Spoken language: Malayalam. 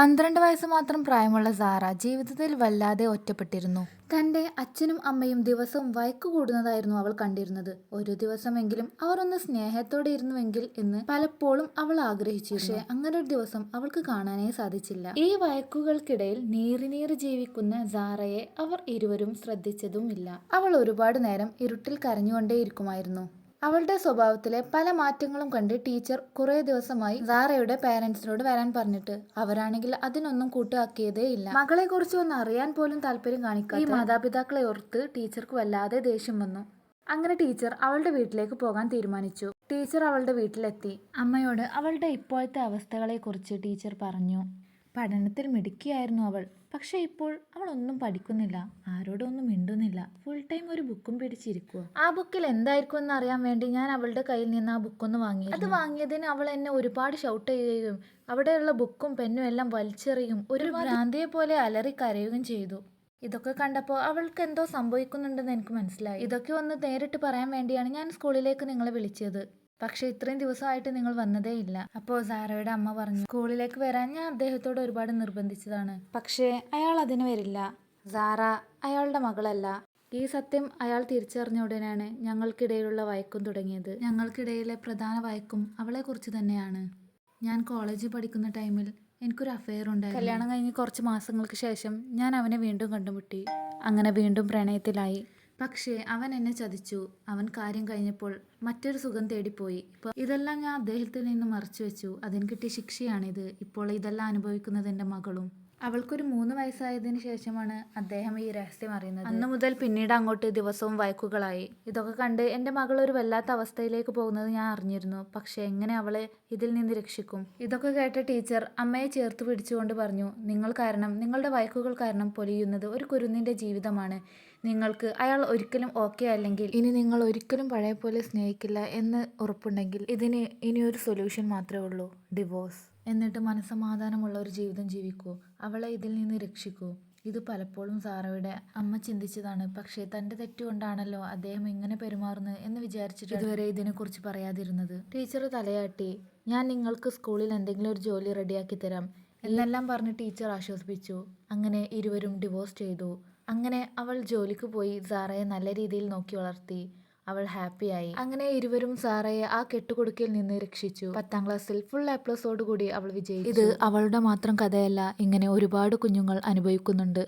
പന്ത്രണ്ട് വയസ്സ് മാത്രം പ്രായമുള്ള സാറ ജീവിതത്തിൽ വല്ലാതെ ഒറ്റപ്പെട്ടിരുന്നു. തന്റെ അച്ഛനും അമ്മയും ദിവസവും വഴക്കു കൂടുന്നതായിരുന്നു അവൾ കണ്ടിരുന്നത്. ഒരു ദിവസമെങ്കിലും അവർ ഒന്ന് സ്നേഹത്തോടെ ഇരുന്നുവെങ്കിൽ എന്ന് പലപ്പോഴും അവൾ ആഗ്രഹിച്ചു പക്ഷേ അങ്ങനെ ഒരു ദിവസം അവൾക്ക് കാണാനേ സാധിച്ചില്ല. ഈ വയക്കുകൾക്കിടയിൽ നീറി നീറി ജീവിക്കുന്ന സാറയെ അവർ ഇരുവരും ശ്രദ്ധിച്ചതുമില്ല. അവൾ ഒരുപാട് നേരം ഇരുട്ടിൽ കരഞ്ഞുകൊണ്ടേയിരിക്കുമായിരുന്നു. അവളുടെ സ്വഭാവത്തിലെ പല മാറ്റങ്ങളും കണ്ട് ടീച്ചർ കുറേ ദിവസമായി സാറയുടെ പേരൻസിനോട് വരാൻ പറഞ്ഞിട്ട് അവരാണെങ്കിൽ അതിനൊന്നും കൂട്ടാക്കിയതേ ഇല്ല. മകളെ കുറിച്ച് ഒന്ന് അറിയാൻ പോലും താല്പര്യം കാണിക്കാതെ ഈ മാതാപിതാക്കളെ ഓർത്ത് ടീച്ചർക്ക് വല്ലാതെ ദേഷ്യം വന്നു. അങ്ങനെ ടീച്ചർ അവളുടെ വീട്ടിലേക്ക് പോകാൻ തീരുമാനിച്ചു. ടീച്ചർ അവളുടെ വീട്ടിലെത്തി. അമ്മയോട് അവളുടെ ഇപ്പോഴത്തെ അവസ്ഥകളെക്കുറിച്ച് ടീച്ചർ പറഞ്ഞു. പഠനത്തിൽ മിടുക്കിയായിരുന്നു അവൾ. പക്ഷെ ഇപ്പോൾ അവൾ ഒന്നും പഠിക്കുന്നില്ല. ആരോടും ഒന്നും മിണ്ടുന്നില്ല. ഫുൾ ടൈം ഒരു ബുക്കും പിടിച്ചിരിക്കുക ആ ബുക്കിൽ എന്തായിരിക്കും എന്ന് അറിയാൻ വേണ്ടി ഞാൻ അവളുടെ കയ്യിൽ നിന്ന് ആ ബുക്കൊന്ന് വാങ്ങി അത് വാങ്ങിയതിന് അവൾ എന്നെ ഒരുപാട് ഷൗട്ട് ചെയ്യുകയും അവിടെയുള്ള ബുക്കും പെന്നും എല്ലാം വലിച്ചെറിയും ഒരു ഭ്രാന്തിയെ പോലെ അലറി കരയുകയും ചെയ്തു. ഇതൊക്കെ കണ്ടപ്പോൾ അവൾക്ക് എന്തോ സംഭവിക്കുന്നുണ്ടെന്ന് എനിക്ക് മനസ്സിലായി. ഇതൊക്കെ ഒന്ന് നേരിട്ട് പറയാൻ വേണ്ടിയാണ് ഞാൻ സ്കൂളിലേക്ക് നിങ്ങളെ വിളിച്ചത്. പക്ഷെ ഇത്രയും ദിവസമായിട്ട് നിങ്ങൾ വന്നതേ ഇല്ല. അപ്പോ സാറയുടെ അമ്മ പറഞ്ഞു സ്കൂളിലേക്ക് വരാൻ ഞാൻ അദ്ദേഹത്തോട് ഒരുപാട് നിർബന്ധിച്ചതാണ്. പക്ഷേ അയാൾ അതിന് വരില്ല. സാറ അയാളുടെ മകളല്ല. ഈ സത്യം അയാൾ തിരിച്ചറിഞ്ഞ ഉടനെയാണ് ഞങ്ങൾക്കിടയിലുള്ള വഴക്കും തുടങ്ങിയത്. ഞങ്ങൾക്കിടയിലെ പ്രധാന വഴക്കും അവളെക്കുറിച്ച് തന്നെയാണ്. ഞാൻ കോളേജിൽ പഠിക്കുന്ന ടൈമിൽ എനിക്കൊരു അഫെയർ ഉണ്ടായിരുന്നു. കല്യാണം കഴിഞ്ഞ് കുറച്ച് മാസങ്ങൾക്ക് ശേഷം ഞാൻ അവനെ വീണ്ടും കണ്ടുമുട്ടി. അങ്ങനെ വീണ്ടും പ്രണയത്തിലായി. പക്ഷേ അവൻ എന്നെ ചതിച്ചു. അവൻ കാര്യം കഴിഞ്ഞപ്പോൾ മറ്റൊരു സുഖം തേടിപ്പോയി. ഇപ്പോൾ ഇതെല്ലാം ഞാൻ അദ്ദേഹത്തിൽ നിന്ന് മറച്ചു വെച്ചു അതിന് കിട്ടിയ ശിക്ഷയാണിത്. ഇപ്പോൾ ഇതെല്ലാം അനുഭവിക്കുന്നത് എന്റെ മകളും. അവൾക്കൊരു മൂന്ന് വയസ്സായതിനു ശേഷമാണ് അദ്ദേഹം ഈ രഹസ്യം അറിയുന്നത്. അന്ന് മുതൽ പിന്നീട് അങ്ങോട്ട് ദിവസവും വഴക്കുകളായി ഇതൊക്കെ കണ്ട് എന്റെ മകൾ ഒരു വല്ലാത്ത അവസ്ഥയിലേക്ക് പോകുന്നത് ഞാൻ അറിഞ്ഞിരുന്നു. പക്ഷേ എങ്ങനെ അവളെ ഇതിൽ നിന്ന് രക്ഷിക്കും? ഇതൊക്കെ കേട്ട ടീച്ചർ അമ്മയെ ചേർത്ത് പിടിച്ചുകൊണ്ട് പറഞ്ഞു നിങ്ങൾ കാരണം നിങ്ങളുടെ വഴക്കുകൾ കാരണം പൊലിയുന്നത് ഒരു കുരുന്നിന്റെ ജീവിതമാണ്. നിങ്ങൾക്ക് അയാൾ ഒരിക്കലും ഓക്കെ അല്ലെങ്കിൽ ഇനി നിങ്ങൾ ഒരിക്കലും പഴയ പോലെ സ്നേഹിക്കില്ല എന്ന് ഉറപ്പുണ്ടെങ്കിൽ ഇതിന് ഇനിയൊരു സൊല്യൂഷൻ മാത്രമേ ഉള്ളൂ. ഡിവോഴ്സ്. എന്നിട്ട് മനസ്സമാധാനമുള്ള ഒരു ജീവിതം ജീവിക്കൂ. അവളെ ഇതിൽ നിന്ന് രക്ഷിക്കൂ. ഇത് പലപ്പോഴും സാറയുടെ അമ്മ ചിന്തിച്ചതാണ്. പക്ഷേ തന്റെ തെറ്റുകൊണ്ടാണല്ലോ അദ്ദേഹം ഇങ്ങനെ പെരുമാറുന്നത് എന്ന് വിചാരിച്ചിട്ട് ഇതുവരെ ഇതിനെക്കുറിച്ച് പറയാതിരുന്നത്. ടീച്ചർ തലയാട്ടി ഞാൻ നിങ്ങൾക്ക് സ്കൂളിൽ എന്തെങ്കിലും ഒരു ജോലി റെഡിയാക്കി തരാം. എന്നെല്ലാം പറഞ്ഞ് ടീച്ചർ ആശ്വസിപ്പിച്ചു. അങ്ങനെ ഇരുവരും ഡിവോഴ്സ് ചെയ്തു. അങ്ങനെ അവൾ ജോലിക്ക് പോയി സാറയെ നല്ല രീതിയിൽ നോക്കി വളർത്തി. അവൾ ഹാപ്പിയായി അങ്ങനെ ഇരുവരും സാറയെ ആ കെട്ടുകൊടുക്കിൽ നിന്ന് രക്ഷിച്ചു. പത്താം ക്ലാസ്സിൽ ഫുൾ എ പ്ലസോട് കൂടി അവൾ വിജയിച്ചു. ഇത് അവളുടെ മാത്രം കഥയല്ല ഇങ്ങനെ ഒരുപാട് കുഞ്ഞുങ്ങൾ അനുഭവിക്കുന്നുണ്ട്.